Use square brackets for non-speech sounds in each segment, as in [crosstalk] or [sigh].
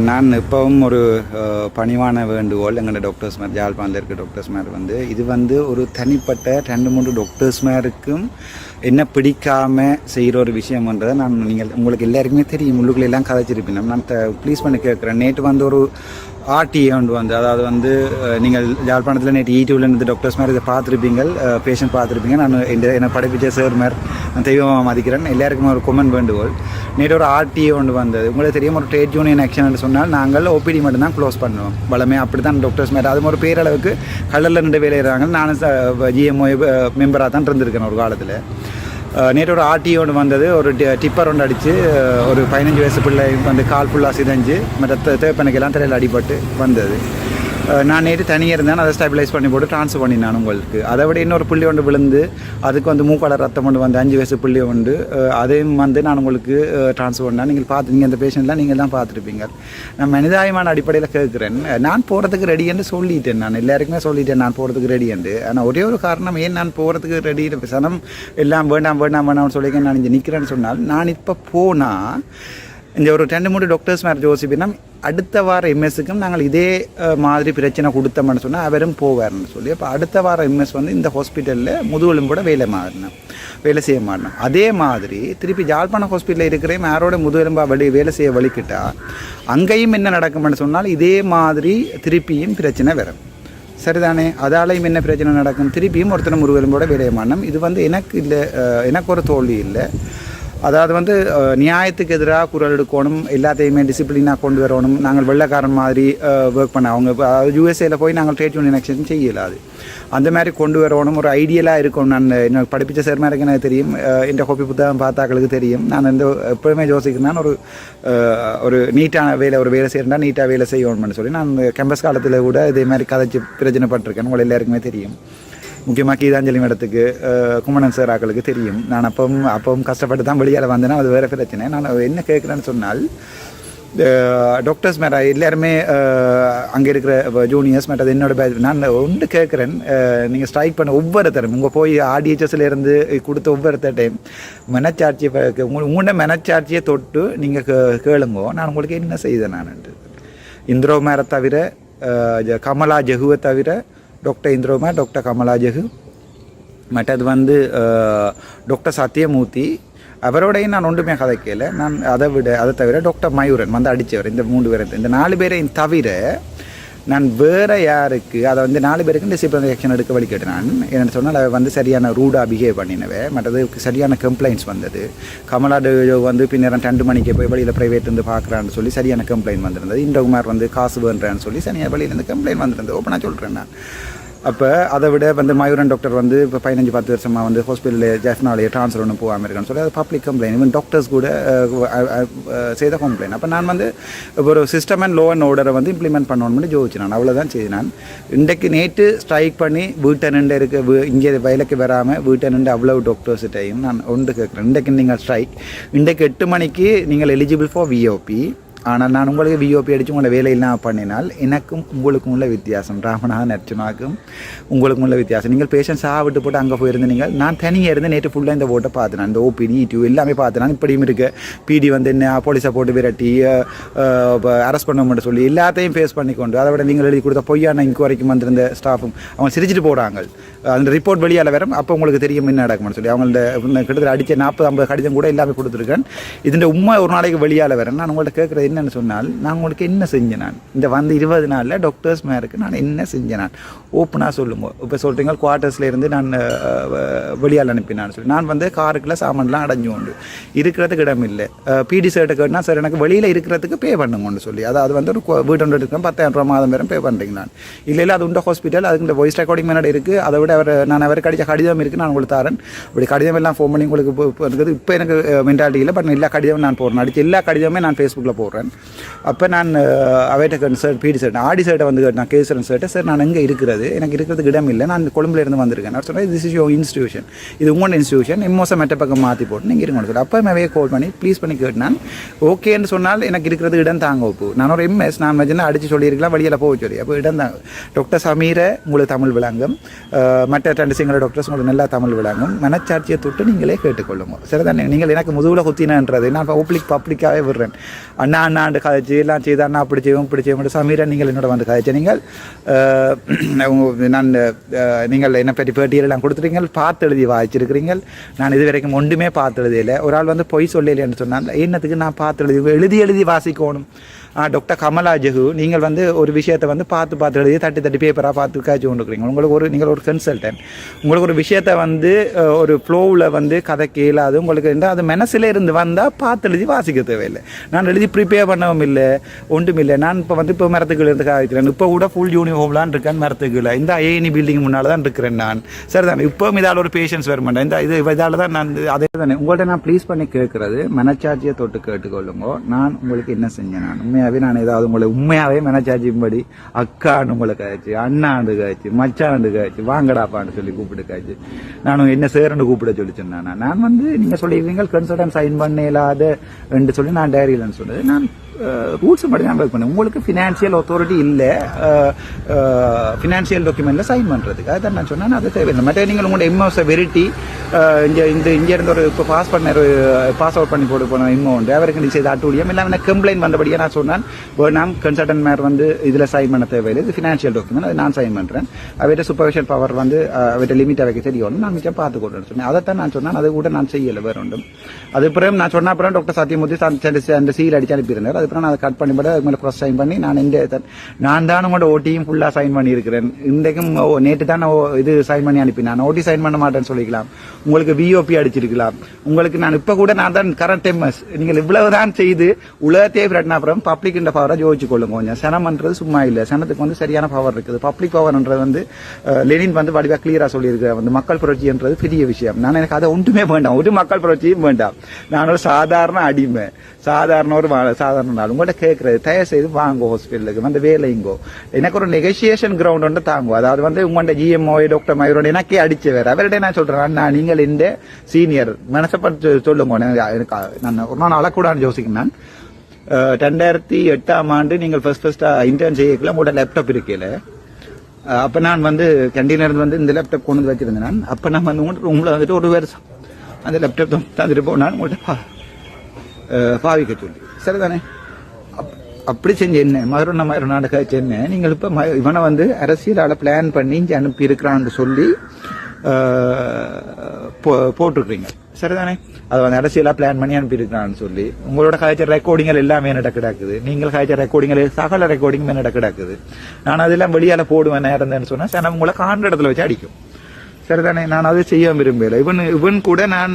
நான் இப்போவும் ஒரு பணிவான வேண்டுகோள் எங்களோட டாக்டர்ஸ் மாதிரி ஜாழ்ப்பாணத்தில் இருக்க டாக்டர்ஸ் மாதிரி வந்து இது வந்து ஒரு தனிப்பட்ட ரெண்டு மூன்று டாக்டர்ஸ்மாருக்கும் என்ன பிடிக்காமல் செய்கிற ஒரு விஷயம்ன்றதை நான் நீங்கள் உங்களுக்கு எல்லாருக்குமே தெரியும் உள்ளுக்குள்ளெல்லாம் கதைச்சிருப்பினோம் நான் ப்ளீஸ் பண்ணி கேட்குறேன் நேற்று வந்து ஒரு ஆர்டிஏ ஒன்று வந்து அதாவது வந்து நீங்கள் யாழ்ப்பாணத்தில் நேற்று ஈடியூவில் e இருந்து டாக்டர்ஸ் மாதிரி இதை பார்த்துருப்பீங்க பேஷண்ட் பார்த்துருப்பீங்க. நான் என்னை படிப்பிச்ச சார் மாதிரி நான் தெய்வமாக மதிக்கிறேன். எல்லாருக்குமே ஒரு கொமன் வேண்டுகோள். நேற்று ஒரு ஆர்டிஏ ஒன்று வந்தது. உங்களுக்கு தெரியும் ஒரு ட்ரேட் யூனியன் ஆக்ஷன் சொன்னால் நாங்கள் ஓபிடி மட்டும்தான் க்ளோஸ் பண்ணுவோம். வளமே அப்படி தான் டாக்டர்ஸ் மாதிரி அது ஒரு பேரளவுக்கு கடலில் ரெண்டு வேலையிறாங்க நானும் ஜிஎம்ஓ மெம்பராக தான் இருந்திருக்கேன் ஒரு காலத்தில். அஹ் நேற்று ஒரு ஆர்டி ஒன்று வந்தது. ஒரு டி- டிப்பர் ஒன்று அடித்து ஒரு பதினஞ்சு வயசு பிள்ளை வந்து கால் ஃபுல்லாக சிதைஞ்சு மற்ற தேப்பனைக்கெல்லாம் தலையில் அடிபட்டு வந்தது. நான் நேற்று தனியாக இருந்தேன். அதை ஸ்டெபிலைஸ் பண்ணி போட்டு ட்ரான்ஸ்ஃபர் பண்ணினான் உங்களுக்கு. அதை விட இன்னொரு புள்ளி ஒன்று விழுந்து அதுக்கு வந்து மூக்கால ரத்தம் ஒன்று வந்து அஞ்சு வயசு புள்ளி ஒன்று அதையும் வந்து நான் உங்களுக்கு ட்ரான்ஸ்ஃபர் பண்ணேன். நீங்கள் பார்த்து நீங்கள் அந்த பேஷண்ட்லாம் நீங்கள் தான் பார்த்துருப்பீங்க. நான் மனிதாயமான அடிப்படையில் கேட்குறேன் நான் போகிறதுக்கு ரெடி என்று சொல்லிட்டேன் நான். எல்லாருக்குமே சொல்லிட்டேன் நான் போகிறதுக்கு ரெடி என்று. ஆனால் ஒரே ஒரு காரணம் ஏன் நான் போகிறதுக்கு ரெடி சனம் எல்லாம் வேண்டாம் வேண்டாம் வேண்டாம்னு சொல்லி நான் இங்கே நிற்கிறேன்னு சொன்னால் நான் இப்போ போனால் இந்த ஒரு ரெண்டு மூணு டாக்டர்ஸ் மாதிரி யோசிப்பினா அடுத்த வார எம்எஸ்ஸுக்கும் நாங்கள் இதே மாதிரி பிரச்சனை கொடுத்தோம்னு சொன்னால் அவரும் போவார்னு சொல்லி அப்போ அடுத்த வாரம் எம்எஸ் வந்து இந்த ஹாஸ்பிட்டலில் முதுகெலும்போட வேலை மாறினோம் வேலை செய்ய மாறினோம் அதே மாதிரி திருப்பி ஜாழ்ப்பாணம் ஹாஸ்பிட்டலில் இருக்கிறேன் யாரோட முதுகெலும்பா வழி வேலை செய்ய வலிக்கிட்டா அங்கேயும் என்ன நடக்கும்னு சொன்னால் இதே மாதிரி திருப்பியும் பிரச்சனை வரும். சரிதானே? அதாலையும் என்ன பிரச்சனை நடக்கும்? திருப்பியும் ஒருத்தனை முருகெலும்போட வேலையை மாறினோம் இது வந்து எனக்கு இல்லை எனக்கு ஒரு தோல்வி இல்லை. அதாவது வந்து நியாயத்துக்கு எதிராக குரல் எடுக்கணும் எல்லாத்தையுமே டிசிப்ளினாக கொண்டு வரணும். நாங்கள் வெள்ளைக்காரன் மாதிரி ஒர்க் பண்ண அவங்க அதாவது யூஎஸ்ஏல போய் நாங்கள் ட்ரேட் யூனியன் செய்யலை அது. அந்த மாதிரி கொண்டு வரணும் ஒரு ஐடியலாக இருக்கும். நான் எனக்கு படிப்பிச்ச சார் எனக்கு தெரியும் என் கோப்பி புத்தகம் பார்த்தாக்களுக்கு தெரியும். நான் இந்த எப்பவுமே யோசிக்கிறேன் ஒரு ஒரு நீட்டான வேலை ஒரு வேலை செய்யறா நீட்டாக வேலை செய்யணும்னு சொல்லி நான் கேம்பஸ் காலத்தில் கூட இதே மாதிரி கதைச்சு பிரச்சனைப்பட்டிருக்கேன் உங்களை எல்லாருக்குமே தெரியும். முக்கியமாக கீதாஞ்சலி மேடத்துக்கு குமணன் சார் ஆக்களுக்கு தெரியும். நான் அப்பவும் அப்பவும் கஷ்டப்பட்டு தான் வெளியால் வந்தேன்னா அது வேறு பிரச்சனை. நான் என்ன கேட்குறேன்னு சொன்னால் டாக்டர்ஸ் மேலே எல்லாருமே அங்கே இருக்கிற ஜூனியர்ஸ் மற்றது என்னோட பேட்ச் நான் ஒன்று கேட்குறேன். நீங்கள் ஸ்ட்ரைக் பண்ண ஒவ்வொருத்தரும் உங்கள் போய் ஆர்டிஹெச்எஸ்ல இருந்து கொடுத்த ஒவ்வொருத்தட்டையும் மனச்சாட்சியை ப- உங்களோட மனச்சாட்சியை தொட்டு நீங்கள் கே கேளுங்கோ. நான் உங்களுக்கு என்ன செய்தேன் நான் இந்திரோ மேரை தவிர ஜ- கமலா ஜெகுவை தவிர டாக்டர் இந்திரோமா டாக்டர் கமலாஜகு மற்றது வந்து டாக்டர் சத்யமூர்த்தி அவரோடையும் நான் ஒன்றுமே கதைக்கல நான் அதை விட அதை தவிர டாக்டர் மயூரன் வந்து அடித்தவர் இந்த மூன்று பேரை இந்த நாலு பேரையும் தவிர நான் வேறு யாருக்கு அதை வந்து நாலு பேருக்கு டிசிப்ளினரி ஆக்ஷன் எடுக்க வழி கேட்டேன். நான் என்னென்னு சொன்னால் அவ வந்து சரியான ரூடாக பிஹேவ் பண்ணினவே மற்றது சரியான கம்ப்ளைண்ட்ஸ் வந்தது. கமலா டேவியோ வந்து பின்னர் ரெண்டு மணிக்கு போய் வழியில் ப்ரைவேட் இருந்து பார்க்குறான்னு சொல்லி சரியான கம்ப்ளைண்ட் வந்திருந்தது. இந்திரகுமார் வந்து காசு வேண்டான்னு சொல்லி சரியான வழியிலேருந்து கம்ப்ளைண்ட் வந்திருந்தது. ஓப்பனாக சொல்கிறேன் நான். அப்போ அதை விட வந்து மயூரன் டாக்டர் வந்து இப்போ பதினஞ்சு பத்து வருஷமாக வந்து ஹாஸ்பிட்டலில் ஜெஃப்னாலேயே ட்ரான்ஸ்ஃபர் ஒன்று போகாமல் இருக்கான்னு சொல்லி அது பப்ளிக் கம்ப்ளைண்ட் ஈவன் டாக்டர்ஸ் கூட செய்த கம்ப்ளைண்ட் அப்போ நான் வந்து ஒரு சிஸ்டம் அண்ட் லோ அண்ட் ஆர்டரை வந்து இம்ப்ளிமெண்ட் பண்ணணும்னு ஜோதிச்சு நான் அவ்வளோதான் செய்து நான். இன்றைக்கு நேற்று ஸ்ட்ரைக் பண்ணி வீட்டை நின்று இருக்க இங்கே வயலுக்கு வராமல் வீட்டை நின்று அவ்வளவு டாக்டர்ஸ்கிட்டையும் நான் ஒன்று கேட்குறேன். இன்றைக்கு நீங்கள் ஸ்ட்ரைக் இன்றைக்கு எட்டு மணிக்கு நீங்கள் எலிஜிபிள் ஃபார் விஓபி ஆனால் நான் உங்களுக்கு விஓபி அடித்து உங்களை வேலையெல்லாம் பண்ணினால் எனக்கும் உங்களுக்கும் உள்ள வித்தியாசம். ராமனாக நர்ச்சனாக்கும் உங்களுக்கும் உள்ள வித்தியாசம். நீங்கள் பேஷன்ஸ் சாவிட்டு போட்டு அங்கே போயிருந்தீங்க. நான் தனியாக இருந்து நேற்று ஃபுல்லாக இந்த ஓட்டை பார்த்தேன். இந்த ஓபிடி டியூ எல்லாமே பார்த்தேன். இப்படியும் இருக்குது பிடி வந்து என்ன போலீஸை போட்டு விரட்டி அரெஸ்ட் பண்ண சொல்லி எல்லாத்தையும் ஃபேஸ் பண்ணிக்கொண்டு அதை விட நீங்கள் எழுதி கொடுத்த பொய்யான இன்கொயரிக்கும் வந்திருந்த ஸ்டாஃபும் அவங்க சிரிச்சிட்டு போகிறாங்க அந்த ரிப்போர்ட் வெளியால் வரும். அப்போ உங்களுக்கு தெரியும் என்ன நடக்கும்னு சொல்லி. அவங்கள்ட்ட கிட்டத்தட்ட அடித்த நாற்பது ஐம்பது கடிதம் கூட எல்லாமே கொடுத்துருக்கேன். இதுன்ற உண்மை ஒரு நாளைக்கு வெளியால் வரேன் நான் உங்கள்ட்ட கேட்குறது என்னன்னு சொன்னால் நான் உங்களுக்கு என்ன செஞ்சேன் நான்? இந்த வந்து இருபது நாளில் டாக்டர்ஸ் மேருக்கு நான் என்ன செஞ்சேன் நான்? ஓப்பனாக சொல்லுங்க. இப்போ சொல்கிறீங்க குவார்ட்டர்ஸில் இருந்து நான் வெளியால் அனுப்பினான்னு சொல்லி. நான் வந்து காருக்குள்ள சாமான்லாம் அடைஞ்சு உண்டு இருக்கிறதுக்கு இடம் இல்லை. பிடி சர்ட்டை கேட்டால் சார் எனக்கு வெளியில் இருக்கிறதுக்கு பே பண்ணுங்கன்னு சொல்லி. அதாவது வந்து ஒரு கு- வீட்டு ஒன்று இருக்கிறேன் பத்தாயிரம் ரூபா மாதம் வரும் பே பண்ணுறீங்க நான். இல்லை இல்லை அது உண்டு ஹாஸ்பிட்டல் அதுக்கு இந்த வாய்ஸ் ரெக்கார்டிங் மேனட் இருக்குது அதை விட அவர் நான் அவருக்கு அடித்த கடிதம் இருக்குது நான் உங்களுக்கு தரேன். இப்படி கடிதம் எல்லாம் ஃபோன் பண்ணி உங்களுக்கு இப்போ இப்போ இருக்குது. இப்போ எனக்கு மென்டாலிட்டி இல்லை பட் எல்லா கடிதமும் நான் போடுறேன். அடித்த எல்லா கடிதமே நான் ஃபேஸ்புக்கில் போடுறேன். அப்போ நான் அவைட்ட கன்சர்ட் பிடி சர்ட் ஆடி சர்ட்டை வந்து கேட்டேன் கேசுறேன் சர்ட்டை சார் நான் எங்கே இருக்கிறது? எனக்கு இருக்கிறதுக்கு இடம் இல்லை. நான் கொழும்புலேருந்து வந்திருக்கேன். நான் சொன்னேன் திஸ் இஸ் யோர் இன்ஸ்டியூஷன் இது உங்களோட இன்ஸ்டியூஷன் இம்மோசம் மெட்ட பக்கம் மாற்றி போட்டு நீங்கள் இருங்கன்னு சொல்லி அப்போ மேவே கால் பண்ணி ப்ளீஸ் பண்ணி கேட்டான். ஓகேன்னு சொன்னால் எனக்கு இருக்கிறது இடம் தாங்க ஒப்பு. நான் ஒரு எம்எஸ் நான் வச்சுன்னா அடித்து சொல்லியிருக்கலாம் வெளியில் போக சொல்லி அப்போ இடம் தாங்க டாக்டர் சமீரை உங்களுக்கு தமிழ் விளங்கம். மற்ற ரெண்டு சிங்கள டாக்டர்ஸ் உங்களுக்கு நல்லா தமிழ் விளங்கும். மனச்சாட்சியை தொட்டு நீங்களே கேட்டுக்கொள்ளுங்க. சரிதானே நீங்கள் எனக்கு முதுகில் குத்தினன்றது. நான் பப்ளிக் பப்ளிக்காகவே விடுறேன். அண்ணா அண்ணாண்டு கதைச்சு எல்லாம் செய்து அண்ணா அப்படி செய்வோம் இப்படி செய்வோம் சமீரா நீங்கள் என்னோட வந்து கதைச்சு நீங்கள் நான் நீங்கள் என்னை பற்றி பேட்டியெல்லாம் கொடுத்துருக்கீங்க பார்த்து எழுதி வாய்ச்சிருக்கிறீங்க நான் இது வரைக்கும் ஒன்றுமே பார்த்து எழுதியில ஒரு ஆள் வந்து பொய் சொல்லலைன்னு சொன்னால் என்னத்துக்கு நான் பார்த்து எழுதி எழுதி எழுதி வாசிக்கணும்? டாக்டர் கமலா ஜெகு நீங்கள் வந்து ஒரு விஷயத்தை வந்து பார்த்து பார்த்து எழுதி தட்டி தட்டி பேப்பராக பார்த்து காய்ச்சி கொண்டுக்கிறீங்க. உங்களுக்கு ஒரு நீங்கள் ஒரு கன்சல்டன்ட் உங்களுக்கு ஒரு விஷயத்தை வந்து ஒரு ஃப்ளோவில் வந்து கதை கேளாது உங்களுக்கு என்ன அது மனசில் இருந்து வந்தால் பார்த்து எழுதி வாசிக்க தேவையில்லை. நான் எழுதி ப்ரிப்பேர் பண்ணவும் இல்லை ஒன்றும் இல்லை. நான் இப்போ வந்து இப்போ மரத்துக்குள்ள இருந்து காய்க்கிறேன். இப்போ கூட ஃபுல் யூனிஃபார்ம்லாம் இருக்கேன் மரத்துக்குள்ள இந்த ஐஏனி பில்டிங் முன்னால் தான் இருக்கிறேன் நான். சரி தானே இப்போ இதால் ஒரு பேஷன்ஸ் வர மாட்டேன். இந்த இது இதால் தான் நான் அதே தானே? உங்கள்கிட்ட நான் ப்ளீஸ் பண்ணி கேட்குறது மனச்சாட்சியை தொட்டு கேட்டுக்கொள்ளுங்க. நான் உங்களுக்கு என்ன செஞ்சேன் நான்? உண்மையாகவே நான் ஏதாவது உங்களை உண்மையாகவே மனச்சாட்சியும்படி அக்கான்னு உங்களை காய்ச்சி அண்ணாண்டு காய்ச்சி மச்சாண்டு காய்ச்சி வாங்கடாப்பான்னு சொல்லி கூப்பிட்டு காய்ச்சி நானும் என்ன சேரன்னு கூப்பிட சொல்லி சொன்னேன் நான். வந்து நீங்கள் சொல்லிடுவீங்க கன்சல்டன் சைன் பண்ண இல்லாத என்று சொல்லி நான் டைரியிலன்னு சொன்னது. நான் ரூல்ஸ் படி நான் ஒர்க் பண்ணேன். உங்களுக்கு ஃபினான்ஷியல் அத்தாரிட்டி இல்லை ஃபினான்ஷியல் டாக்குமெண்ட்ல சைன் பண்ணுறதுக்கு அதான் நான் சொன்னேன் அது தேவையில்லை. மற்ற நீங்கள் உங்களோட எம்ஓஸை வெரிட்டி இங்கே இந்த இங்கே இருந்த ஒரு இப்போ பாஸ் பண்ண பாஸ் அவுட் பண்ணி போட்டு போன எம்ஓ உண்டு அவருக்கு நீ செய்த அட்டூழியம் இல்லை கம்ப்ளைண்ட் வந்தபடியே நான் சொன்னேன். நாம் கன்சல்டன்ட் மேர் வந்து இதில் சைன் பண்ண தேவையில்லை. இது ஃபினான்ஷியல் டாக்குமெண்ட் அது நான் சைன் பண்ணுறேன் அவர்கிட்ட சூப்பர்விஷன் பவர் வந்து அவர்கிட்ட லிமிட் வைக்க தெரியும். நான் மிச்சம் பார்த்து கொடுன்னு சொன்னேன். அதைத்தான் நான் சொன்னேன் அது கூட நான் செய்யலை வேற ஒன்றும். அது பிறகு நான் சொன்ன அப்புறம் டாக்டர் சத்யமூர்த்தி அந்த- அந்த சீல் அடிச்சு அனுப்பியிருந்தார். அதுக்கப்புறம் நான் அதை கட் பண்ணி போட அதுக்கு மேலே க்ராஸ் சைன் பண்ணி நான் இந்த நான் தான் உங்களோட ஓட்டியும் ஃபுல்லாக சைன் பண்ணியிருக்கிறேன். இன்றைக்கும் ஓ, நேற்று தான் நான் ஓ- இது சைன் பண்ணி அனுப்பினேன். ஓட்டி சைன் பண்ண மாட்டேன்னு சொல்லிக்கலாம். உங்களுக்கு விஓபி அடிச்சிருக்கலாம். உங்களுக்கு நான் இப்போ கூட நான் தான் கரண்ட் எம்எஸ் நீங்கள் இவ்வளவு தான் செய்து உலகத்தையே விரட்டின பப்ளிக்ன்ற பவரை ஜோதிச்சு கொள்ளுங்க கொஞ்சம் சனம்ன்றது சும்மா இல்லை சனத்துக்கு வந்து சரியான பவர் இருக்குது பப்ளிக் பவர்ன்றது வந்து லெனின் வந்து வடிவா கிளியரா சொல்லியிருக்கிற வந்து மக்கள் புரட்சின்றது பெரிய விஷயம் நான் எனக்கு அதை ஒன்றுமே வேண்டாம் ஒரு மக்கள் புரட்சியும் வேண்டாம் நான் ஒரு சாதாரண அடிமை சாதாரண ஒரு சாதாரண நாள் உங்கள்கிட்ட கேட்கறது தயவு செய்து வாங்கோ ஹாஸ்பிட்டலுக்கு வந்து வேலைங்கோ எனக்கு ஒரு நெகோசியேஷன் கிரவுண்ட் ஒன்று தாங்கோ அதாவது வந்து உங்கள்கிட்ட ஜிஎம்ஓ டாக்டர் மயூரோட எனக்கே அடிச்சு வேற அவர்கிட்ட நான் சொல்றேன் அண்ணா நீங்கள் இந்த சீனியர் மனசப்பட்டு சொல்லுங்க எனக்கு நான் ஒரு நாள் அழக்கூடாதுன்னு யோசிக்கிறேன் நான் ரெண்டாயிரத்தி எட்டாம் ஆண்டு நீங்கள் ஃபர்ஸ்ட் ஃபர்ஸ்ட் இன்டர்ன் செய்யக்கல உங்களோட லேப்டாப் இருக்கல அப்போ அப்ப நான் வந்து கேண்டீன்ல வந்து இந்த லேப்டாப் கொண்டு வந்து வச்சிருந்தேன் நான். அப்ப நான் வந்து உங்கள்கிட்ட உங்களை வந்துட்டு ஒரு வருஷம் அந்த லேப்டாப் தந்துட்டு போனான் உங்கள்கிட்ட பா பாவிக்க சொல்லி. சரிதானே? அப்- அப்படி செஞ்ச என்ன மதுரை மதுரை நாடக நீங்கள் இப்ப ம- இவனை வந்து அரசியலால பிளான் பண்ணி இங்க அனுப்பி இருக்கிறான்னு சொல்லி போ- போட்டிருக்கிறீங்க. சரிதானே? அது வந்து அரசியலா பிளான் பண்ணி அனுப்பியிருக்கிறான்னு சொல்லி உங்களோட காய்ச்சல் ரெக்கார்டிங்கள் எல்லாமே என்ன கிடக்குது நீங்கள் காய்ச்சல் ரெக்கார்டிங்கள் சகல ரெக்கார்டிங் என்ன கிடக்குது நான் அதெல்லாம் வெளியால போடுவேன் நேரம் சொன்னா சரி உங்களை காண்ற இடத்துல வச்சு அடிக்கும். சரிதானே? நான் அதை செய்ய விரும்பல இவன் இவன் கூட நான்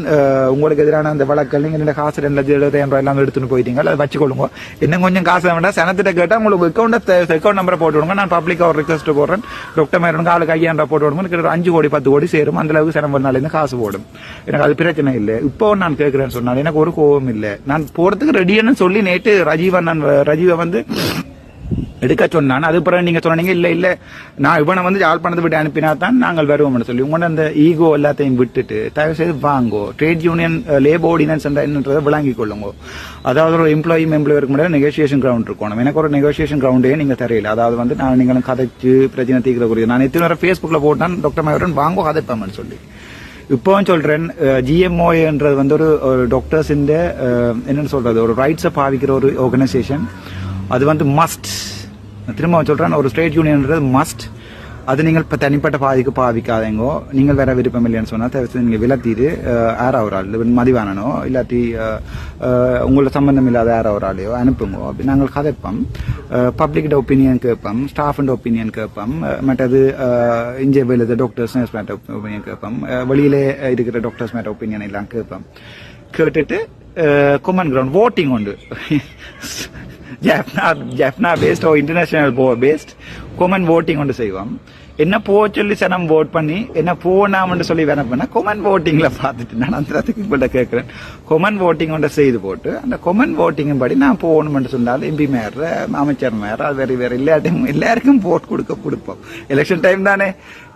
உங்களுக்கு எதிரான அந்த வழக்கல் நீங்க இந்த காசு ரெண்டு லட்சம் எழுபதாயிரம் ரூபாய் எல்லாம் எடுத்துன்னு போயிட்டீங்க அதை வச்சுக்கொள்ளுங்க. இன்னும் கொஞ்சம் காசு வேண்டாம். சனத்திட்ட கேட்டா உங்களுக்கு அக்கௌண்ட் அக்கௌண்ட் நம்பரை போட்டு விடுங்க நான் பப்ளிக் ஒரு ரிக்வஸ்ட் போடுறேன். டாக்டர் மேரனுக்கு ஆளுக்கு ஐயாயிரம் ரூபாய் போட்டு விடுங்க எனக்கு அஞ்சு கோடி பத்து கோடி சேரும். அந்த அளவுக்கு சனம் நாளிலிருந்து காசு போடும். எனக்கு அது பிரச்சனை இல்லை. இப்போ நான் கேட்குறேன்னு சொன்னால் எனக்கு ஒரு கோபம் இல்லை. நான் போறதுக்கு ரெடியானு சொல்லி நேற்று ரஜீவன் நான் ரஜீவை வந்து எடுக்க சொன்னான். அது பிறகு நீங்க சொன்னீங்க இல்ல இல்ல. நான் இவனை வந்து யாழ்ப்பாணத்தை விட்டு அனுப்பினா தான் நாங்கள் வருவோம்னு சொல்லி. உங்களோட அந்த ஈகோ எல்லாத்தையும் விட்டுட்டு தயவு செய்து வாங்கோ ட்ரேட் யூனியன் லேபர் ஆர்டினன்ஸ் என்னன்றதை விளங்கி கொள்ளுங்க. அதாவது ஒரு எம்ப்ளாயி எம்ப்ளாய் இருக்க முடியாது நெகோசியேஷன் கிரவுண்ட் இருக்கணும். எனக்கு ஒரு நெகோசியேஷன் கிரவுண்டே நீங்க தெரியல. அதாவது வந்து நான் நீங்களும் கதைச்சு பிரச்சனை தீர்க்கக்கூடிய நான் எத்தனை வரை ஃபேஸ்புக்கில் போட்டான் டாக்டர் மயூரன் வாங்கோ கதைப்பேன்னு சொல்லி. இப்போவும் சொல்றேன் ஜிஎம்ஓன்றது வந்து ஒரு ஒரு டாக்டர்ஸ் இந்த என்னன்னு சொல்றது? ஒரு ரைட்ஸை பாவிக்கிற ஒரு ஆர்கனைசேஷன் அது வந்து மஸ்ட் திரும்ப சொல்றேன் ஒரு ஸ்டேட் யூனியன்றது மஸ்ட் அது நீங்கள் இப்போ தனிப்பட்ட பாதிக்கு பாதிக்காதேங்கோ நீங்கள் வேற விருப்பம் இல்லைன்னு சொன்னால் தவிர்த்து நீங்கள் விலத்திட்டு யாரா ஒரு ஆள் மதிவானனோ இல்லாட்டி உங்களோட சம்பந்தம் இல்லாத யாரா ஒரு ஆளையோ அனுப்புங்கோ. அப்படி நாங்கள் கதைப்போம். பப்ளிக்கிட்ட ஒப்பீனியன் கேட்போம் ஸ்டாஃபின் ஒப்பீனியன் கேட்போம் மற்றது இங்கே வெளியே டாக்டர்ஸ் ஒப்பீனியன் கேட்போம் வெளியிலே இருக்கிற டாக்டர்ஸ் மேட்ட ஒப்பீனியன் எல்லாம் கேட்போம். கேட்டுட்டு கொமன் கிரவுண்ட் ஓட்டிங் உண்டு Jaffna Jaffna based or international போ பேஸ்ட் கொமன் ஓட்டிங் ஒன்று செய்வோம் என்ன போ சொல்லி சனம் ஓட் பண்ணி என்ன போனாமன்னு சொல்லி வேணா பண்ணா கொமன் ஓட்டிங்ல பார்த்துட்டு நான் அந்த இடத்துக்கு உங்கள்கிட்ட கேட்குறேன் கொமன் ஓட்டிங் ஒன்று செய்து போட்டு அந்த கொமன் ஓட்டிங் படி நான் போகணும்னு சொன்னால் எம்பி மேயர் அமைச்சர் மேயர் அது வேறு வேறு டைம் எல்லாருக்கும் போட் கொடுக்க கொடுப்போம் எலெக்ஷன் டைம் தானே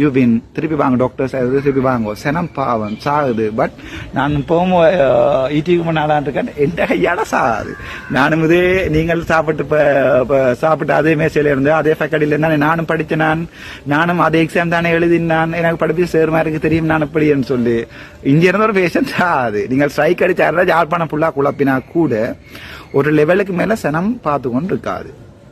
யூ வின் திருப்பி வாங்க டாக்டர்ஸ் திருப்பி வாங்க. சனம் பாவம் சாகுது. பட் நான் போகும்போது ஈட்டிக்கு முன்னாடான் இருக்கேன். எந்த கையால சாகுது. நானும் இதே நீங்கள் சாப்பிட்டு இப்போ சாப்பிட்டு அதே மேசையில் இருந்து அதே ஃபேக்கடியில் இருந்தால் நானும் படித்தேன் நான் நானும் அதே எக்ஸாம் தானே எழுதினான். எனக்கு படிப்பு சேருமா இருக்கு தெரியும் நான் எப்படின்னு சொல்லி. இங்கே இருந்து ஒரு பேஷண்ட் சாகுது. நீங்கள் ஸ்ட்ரைக் அடிச்சாருந்தா யாழ்ப்பாணம் ஃபுல்லாக குழப்பினா கூட ஒரு லெவலுக்கு மேலே சனம் பார்த்து கொண்டு இருக்காது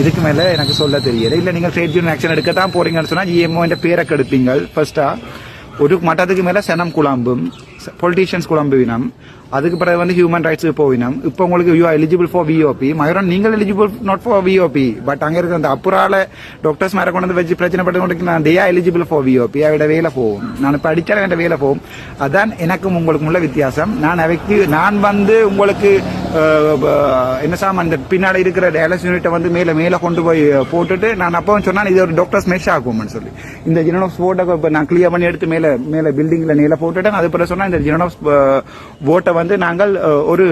இதுக்கு மேலே எனக்கு சொல்ல தெரியல. இல்லை நீங்கள் ட்ரேட் யூனியன் ஆக்ஷன் எடுக்க தான் போறீங்கன்னு சொன்னால் ஜிஎம்ஓ என்ற பேரை கெடுப்பீங்க ஃபர்ஸ்டா ஒரு மட்டத்துக்கு மேலே சனம் குழம்பும் பொலிட்டீஷியன்ஸ் குழம்புவினம் அதுக்கு பிறகு வந்து ஹியூமன் ரைட்ஸுக்கு போவினம் இப்போ உங்களுக்கு you eligible for VOP Mayuran நீங்கள் eligible not for VOP but அங்கே இருக்கிற அந்த அப்புறால டாக்டர்ஸ் மேலே கொண்டு வந்து வச்சு பிரச்சனை பட்டு கொண்டு நான் தேயா எலிஜிபிள் ஃபார் விஓபி அவட வேலை போகும். நான் இப்போ அடித்தாலும் என் வேலை போகும். அதான் எனக்கும் உங்களுக்கும் உள்ள வித்தியாசம். நான் அவைக்கு நான் வந்து உங்களுக்கு என்ன சாம் அந்த பின்னாடி இருக்கிற டயாலிசிஸ் யூனிட்டை வந்து மேலே மேலே கொண்டு போய் போட்டுட்டு நான் அப்போ சொன்னால் இது ஒரு டாக்டர்ஸ் மெஷ் ஆகும்னு சொல்லி. இந்த ஜெனோஸ் போட்டை இப்போ நான் கிளியர் பண்ணி எடுத்து மேலே மேலே பில்டிங்கில் மேலே போட்டுட்டேன் அது பிறகு இந்த ஜெனோஸ் போட்டை வந்து நாங்கள் ஒரு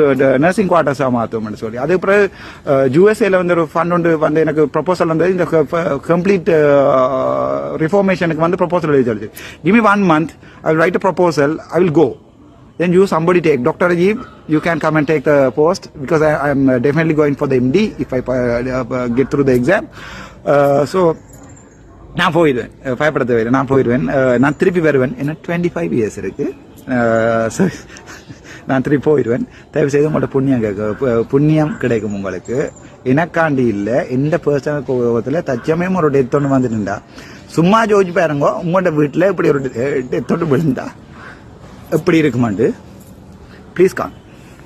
நர்சிங் குவார்ட்டர்ஸாக மாற்றுவோம்னு சொல்லி. அது பிறகு யூஎஸ்ஏல வந்து ஒரு ஃபண்ட் ஒன்று வந்து எனக்கு ப்ரொபோசல் வந்து இந்த கம்ப்ளீட் ரிஃபார்மேஷனுக்கு வந்து ப்ரொபோசல் எழுதி சொல்லுது give one month I will write a proposal I will go then you somebody take Dr. Rajiv, you can come and take the post because I am uh, definitely going for the MD if I uh, uh, get through the exam. Uh, so நான் போயிடுவேன். Uh, அஹ் பயப்பட தேவையில்லை நான் போயிடுவேன். Uh, நான் திருப்பி வருவேன். ஏன்னா டுவெண்ட்டி ஃபைவ் இயர்ஸ் இருக்கு [laughs] நான் திருப்பி போயிடுவேன். தயவு செய்து உங்கள்ட்ட புண்ணியம் கேட்க புண்ணியம் கிடைக்கும் உங்களுக்கு. எனக்காண்டி இல்லை எந்த பர்சனல் கோபத்தில் தச்சமயம் ஒரு டெத் ஒன்று வந்துட்டுண்டா. சும்மா ஜோதிச்சு பாருங்க உங்கள்கிட்ட வீட்டில் இப்படி ஒரு டெத் ஒன்று விழுந்தா. எப்படி இருக்குமாண்டு? ப்ளீஸ் கான்